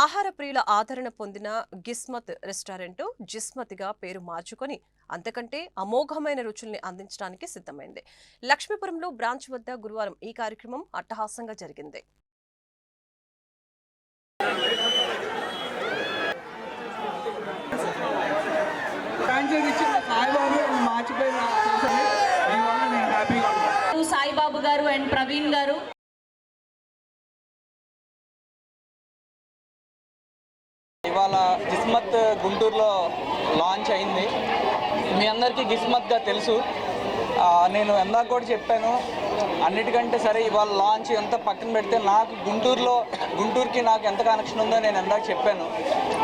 ఆహార ప్రియుల ఆదరణ పొందిన గిస్మత్ రెస్టారెంట్ జిస్మత్గా పేరు మార్చుకొని అంతకంటే అమోఘమైన రుచుల్ని అందించడానికి సిద్ధమైంది. లక్ష్మీపురంలో బ్రాంచ్ వద్ద గురువారం ఈ కార్యక్రమం అట్టహాసంగా జరిగింది. సాయిబాబు గారు అండ్ ప్రవీణ్ గారు ఇవాళ గిస్మత్ గుంటూరులో లాంచ్ అయింది. మీ అందరికీ గిస్మత్గా తెలుసు. నేను ఎందాక కూడా చెప్పాను అన్నిటికంటే సరే ఇవాళ లాంచ్ ఎంత పక్కన పెడితే నాకు గుంటూరులో గుంటూరుకి నాకు ఎంత కనెక్షన్ ఉందో నేను ఎందాక చెప్పాను.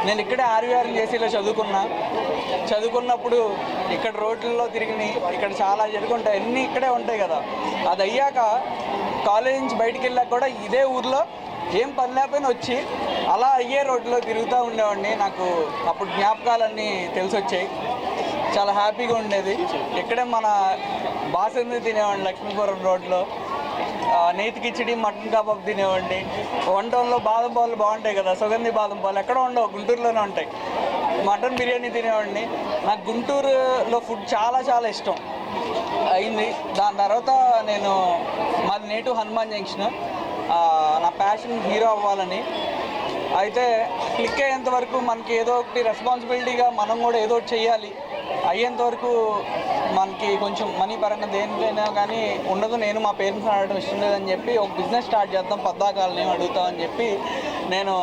నేను ఇక్కడే ఆర్వీఆర్ఎం జేసీలో చదువుకున్నా. చదువుకున్నప్పుడు ఇక్కడ రోడ్లలో తిరిగినాయి ఇక్కడ చాలా జరుగుంటాయి అన్నీ ఇక్కడే ఉంటాయి కదా. అది అయ్యాక కాలేజ్ నుంచి బయటికి వెళ్ళాక కూడా ఇదే ఊర్లో ఏం పని లేకపోయినా వచ్చి అలా అయ్యే రోడ్లో తిరుగుతూ ఉండేవాడిని. నాకు అప్పుడు జ్ఞాపకాలన్నీ తెలిసి వచ్చాయి చాలా హ్యాపీగా ఉండేది. ఇక్కడే మన బాసంది తినేవాడిని? లక్ష్మీపురం రోడ్లో నేతి కిచిడి మటన్ కబాబ్ తినేవాడిని. వన్ టౌన్లో బాదం పాలు బాగుంటాయి కదా సుగంధి బాదం పాలు ఎక్కడ ఉండవు గుంటూరులోనే ఉంటాయి. మటన్ బిర్యానీ తినేవాడిని. నాకు గుంటూరులో ఫుడ్ చాలా చాలా ఇష్టం. అయింది. దాని తర్వాత నేను మాది నేటివ్ హనుమాన్ జంక్షన్. నా ప్యాషన్ హీరో అవ్వాలని. అయితే క్లిక్ అయ్యేంత వరకు మనకి ఏదో ఒకటి రెస్పాన్సిబిలిటీగా మనం కూడా ఏదో ఒకటి చెయ్యాలి అయ్యేంత వరకు మనకి కొంచెం మనీ పరంగా దేనికైనా కానీ ఉండదు. నేను మా పేరెంట్స్ అడగడం ఇష్టం లేదని చెప్పి ఒక బిజినెస్ స్టార్ట్ చేద్దాం పద్దాకాలని అడుగుతామని చెప్పి నేను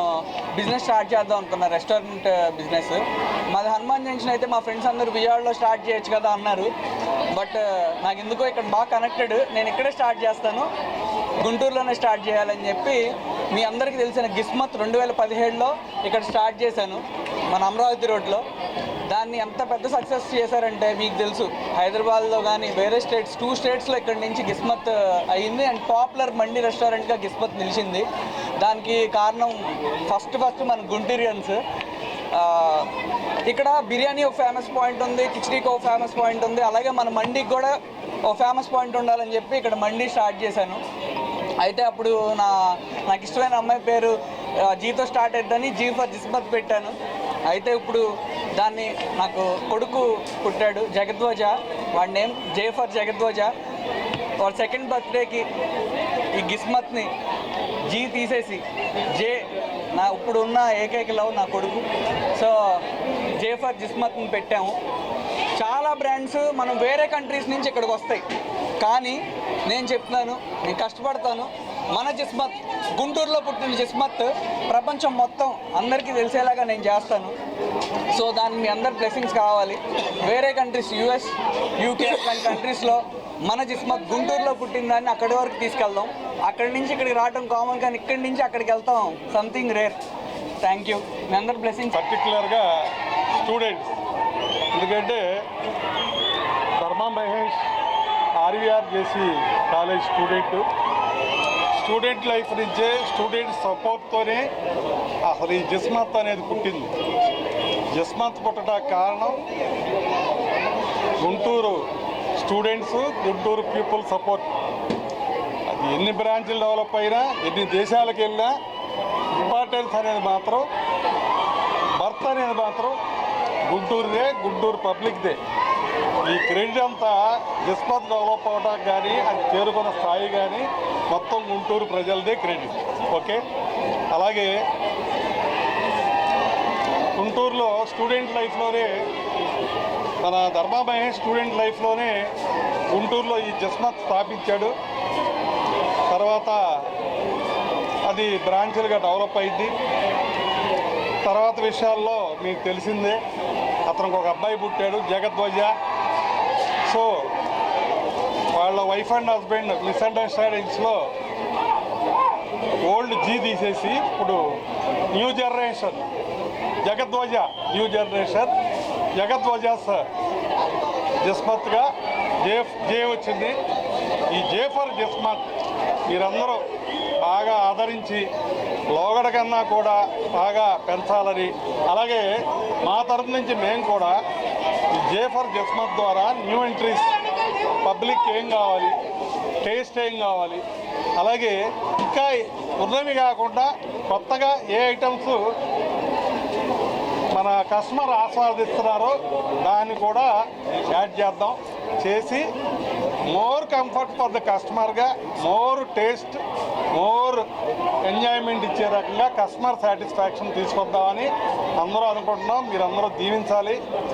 బిజినెస్ స్టార్ట్ చేద్దాం అనుకున్నా రెస్టారెంట్ బిజినెస్ మాది హనుమాన్ జంక్షన్ అయితే మా ఫ్రెండ్స్ అందరూ విజయవాడలో స్టార్ట్ చేయొచ్చు కదా అన్నారు. బట్ నాకు ఎందుకో ఇక్కడ బాగా కనెక్టెడ్ నేను ఇక్కడే స్టార్ట్ చేస్తాను. గుంటూరులోనే స్టార్ట్ చేయాలని చెప్పి మీ అందరికీ తెలిసిన గిస్మత్ రెండు వేల పదిహేడులో ఇక్కడ స్టార్ట్ చేశాను మన అమరావతి రోడ్లో. దాన్ని ఎంత పెద్ద సక్సెస్ చేశారంటే మీకు తెలుసు హైదరాబాద్లో కానీ వేరే స్టేట్స్ టూ స్టేట్స్లో ఇక్కడ నుంచి గిస్మత్ అయింది అండ్ పాపులర్ మండి రెస్టారెంట్గా గిస్మత్ నిలిచింది. దానికి కారణం ఫస్ట్ ఫస్ట్ మన గుంటూరియన్స్. ఇక్కడ బిర్యానీ ఒక ఫేమస్ పాయింట్ ఉంది కిచడీకి ఒక ఫేమస్ పాయింట్ ఉంది అలాగే మన మండికి కూడా ఒక ఫేమస్ పాయింట్ ఉండాలని చెప్పి ఇక్కడ మండి స్టార్ట్ చేశాను. అయితే అప్పుడు నా నాకు ఇష్టమైన అమ్మాయి పేరు జీతో స్టార్ట్ అయిద్దని జీ ఫర్ జిస్మత్ పెట్టాను. అయితే ఇప్పుడు దాన్ని నాకు కొడుకు పుట్టాడు జగద్వజ. వాడి నేమ్ జే ఫర్ జగద్వజ. వాళ్ళ సెకండ్ బర్త్డేకి ఈ గిస్మత్ని జీ తీసేసి జే నా ఇప్పుడున్న ఏకైక లవ్ నా కొడుకు. సో జే ఫర్ జిస్మత్ని పెట్టాము. చాలా బ్రాండ్స్ మనం వేరే కంట్రీస్ నుంచి ఇక్కడికి వస్తాయి. కానీ నేను చెప్తున్నాను నేను కష్టపడతాను. మన జిస్మత్ గుంటూరులో పుట్టిన జిస్మత్ ప్రపంచం మొత్తం అందరికీ తెలిసేలాగా నేను చేస్తాను. సో దాన్ని మీ అందరి బ్లెస్సింగ్స్ కావాలి. వేరే కంట్రీస్ యూఎస్ యూకే లాంటి కంట్రీస్లో మన జిస్మత్ గుంటూరులో పుట్టిన దాన్ని అక్కడి వరకు తీసుకెళ్దాం. అక్కడి నుంచి ఇక్కడికి రావడం కామన్ కానీ ఇక్కడి నుంచి అక్కడికి వెళ్తాం. సంథింగ్ రేర్ థ్యాంక్ యూ మీ అందరి బ్లెస్సింగ్స్ పర్టికులర్గా స్టూడెంట్స్ ఎందుకంటే ధర్మా మహేష్ ఆర్వీఆర్ చేసి కాలేజ్ స్టూడెంట్ స్టూడెంట్ లైఫ్ నుంచే స్టూడెంట్ సపోర్ట్తోనే అసలు ఈ జస్మంత్ అనేది పుట్టింది. జస్మంత్ పుట్టడానికి కారణం Guntur students Guntur people support అది ఎన్ని బ్రాంచ్లు డెవలప్ అయినా ఎన్ని దేశాలకు వెళ్ళినా ఇంపార్టెన్స్ అనేది మాత్రం బర్త్ అనేది మాత్రం గుంటూరుదే గుంటూరు పబ్లిక్దే. ఈ క్రెడిట్ అంతా జిస్మత్ డెవలప్ అవడానికి కానీ అది చేరుకున్న స్థాయి కానీ మొత్తం గుంటూరు ప్రజలదే క్రెడిట్. ఓకే? అలాగే గుంటూరులో స్టూడెంట్ లైఫ్లోనే మన ధర్మా మహేష్ స్టూడెంట్ లైఫ్లోనే గుంటూరులో ఈ జస్మత్ స్థాపించాడు. తర్వాత అది బ్రాంచ్లుగా డెవలప్ అయింది తర్వాత విషయాల్లో మీకు తెలిసిందే. అతనికి ఒక అబ్బాయి పుట్టాడు జగద్వజ. సో వాళ్ళ వైఫ్ అండ్ హస్బెండ్ మిస్అండర్స్టాండింగ్స్లో ఓల్డ్ జీ తీసేసి ఇప్పుడు new generation Jagadvaja new generation Jagadvaja sir జస్మత్గా J J వచ్చింది. ఈ జే ఫర్ జస్మత్. మీరందరూ బాగా ఆదరించి లోగడ కన్నా కూడా బాగా పెంచాలని. అలాగే మా తరఫు నుంచి మేము కూడా జేఫర్ జే ఫర్ జస్మత్ ద్వారా న్యూ ఎంట్రీస్ పబ్లిక్ ఏం కావాలి టేస్ట్ ఏం కావాలి అలాగే ఇంకా ఉన్నవి కాకుండా కొత్తగా ఏ ఐటమ్స్ మన కస్టమర్ ఆస్వాదిస్తున్నారో దాన్ని కూడా యాడ్ చేద్దాం. చేసి మోర్ కంఫర్ట్ ఫర్ ద కస్టమర్గా మోర్ టేస్ట్ మోర్ ఎంజాయ్మెంట్ ఇచ్చే రకంగా కస్టమర్ సాటిస్ఫాక్షన్ తీసుకొద్దామని అందరూ అనుకుంటున్నాం. మీరందరూ దీవించాలి.